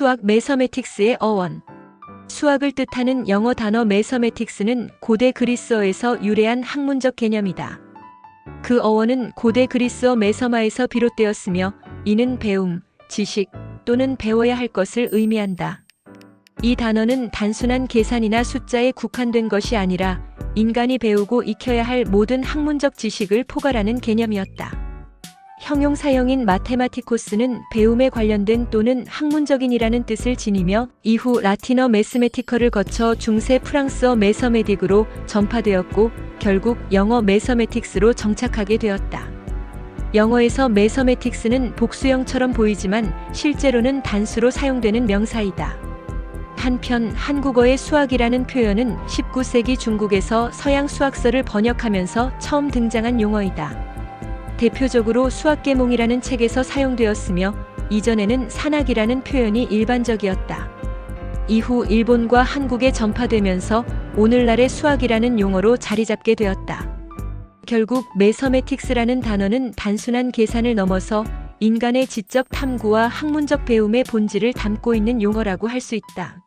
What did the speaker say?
수학 매서메틱스의 어원. 수학을 뜻하는 영어 단어 매서메틱스는 고대 그리스어에서 유래한 학문적 개념이다. 그 어원은 고대 그리스어 매서마에서 비롯되었으며 이는 배움, 지식 또는 배워야 할 것을 의미한다. 이 단어는 단순한 계산이나 숫자에 국한된 것이 아니라 인간이 배우고 익혀야 할 모든 학문적 지식을 포괄하는 개념이었다. 형용 사형인 마테마티코스는 배움에 관련된 또는 학문적인이라는 뜻을 지니며 이후 라틴어 매스메티커를 거쳐 중세 프랑스어 매서메딕으로 전파되었고 결국 영어 매서메틱스로 정착하게 되었다. 영어에서 매서메틱스는 복수형처럼 보이지만 실제로는 단수로 사용되는 명사이다. 한편 한국어의 수학이라는 표현은 19세기 중국에서 서양 수학서를 번역하면서 처음 등장한 용어이다. 대표적으로 수학계몽이라는 책에서 사용되었으며 이전에는 산학이라는 표현이 일반적이었다. 이후 일본과 한국에 전파되면서 오늘날의 수학이라는 용어로 자리 잡게 되었다. 결국 매서메틱스라는 단어는 단순한 계산을 넘어서 인간의 지적 탐구와 학문적 배움의 본질을 담고 있는 용어라고 할 수 있다.